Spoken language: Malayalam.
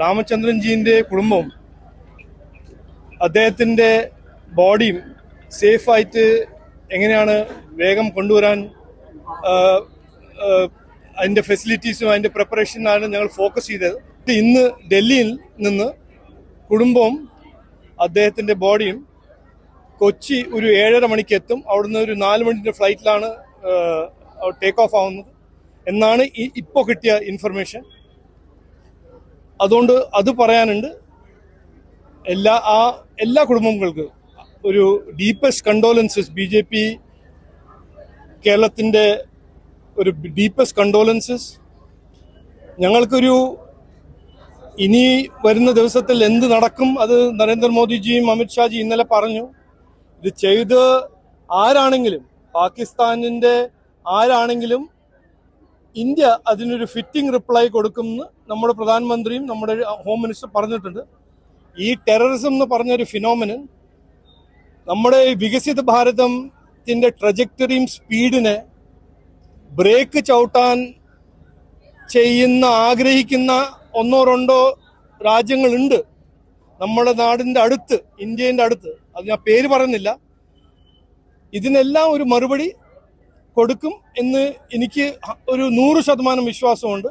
രാമചന്ദ്രൻജീന്റെ കുടുംബവും അദ്ദേഹത്തിന്റെ ബോഡിയും സേഫായിട്ട് എങ്ങനെയാണ് വേഗം കൊണ്ടുവരാൻ അതിന്റെ ഫെസിലിറ്റീസും അതിന്റെ പ്രിപ്പറേഷനാണ് ഞങ്ങൾ ഫോക്കസ് ചെയ്തത്. ഇന്ന് ഡൽഹിയിൽ നിന്ന് കുടുംബവും അദ്ദേഹത്തിന്റെ ബോഡിയും കൊച്ചി ഒരു ഏഴര മണിക്ക് എത്തും. അവിടുന്ന് ഒരു നാല് മണിന്റെ ഫ്ലൈറ്റിലാണ് ടേക്ക് ഓഫ് ആവുന്നത്. എന്നാണ് ഇപ്പോൾ കിട്ടിയ ഇൻഫർമേഷൻ അതുകൊണ്ട് അത് പറയാനുണ്ട് എല്ലാ ആ എല്ലാ കുടുംബങ്ങൾക്ക് ഒരു deepest condolences B J P കേരളത്തിന്റെ ഒരു ഡീപ്പസ്റ്റ് കണ്ടോലൻസസ് ഞങ്ങൾക്കൊരു ഇനി വരുന്ന ദിവസത്തിൽ എന്ത് നടക്കും അത് നരേന്ദ്രമോദിജിയും അമിത്ഷാജി ഇന്നലെ പറഞ്ഞു. ഇത് ചെയ്ത് ആരാണെങ്കിലും പാകിസ്ഥാനിന്റെ ആരാണെങ്കിലും ഇന്ത്യ അതിനൊരു ഫിറ്റിംഗ് റിപ്ലൈ കൊടുക്കുമെന്ന് നമ്മുടെ പ്രധാനമന്ത്രിയും നമ്മുടെ ഹോം മിനിസ്റ്റർ പറഞ്ഞിട്ടുണ്ട്. ഈ ടെററിസം എന്ന് പറഞ്ഞൊരു ഫിനോമിനൻ നമ്മുടെ വികസിത ഭാരതത്തിന്റെ ട്രജക്ടറിയും സ്പീഡിനെ ബ്രേക്ക് ചവിട്ടാൻ ചെയ്യുന്ന ആഗ്രഹിക്കുന്ന ഒന്നോ രണ്ടോ രാജ്യങ്ങളുണ്ട് നമ്മുടെ നാടിന്റെ അടുത്ത് ഇന്ത്യന്റെ അടുത്ത്. അത് ഞാൻ പേര് പറയുന്നില്ല. ഇതിനെല്ലാം ഒരു മറുപടി കൊടുക്കും എന്ന് എനിക്ക് ഒരു നൂറ് ശതമാനം വിശ്വാസമുണ്ട്.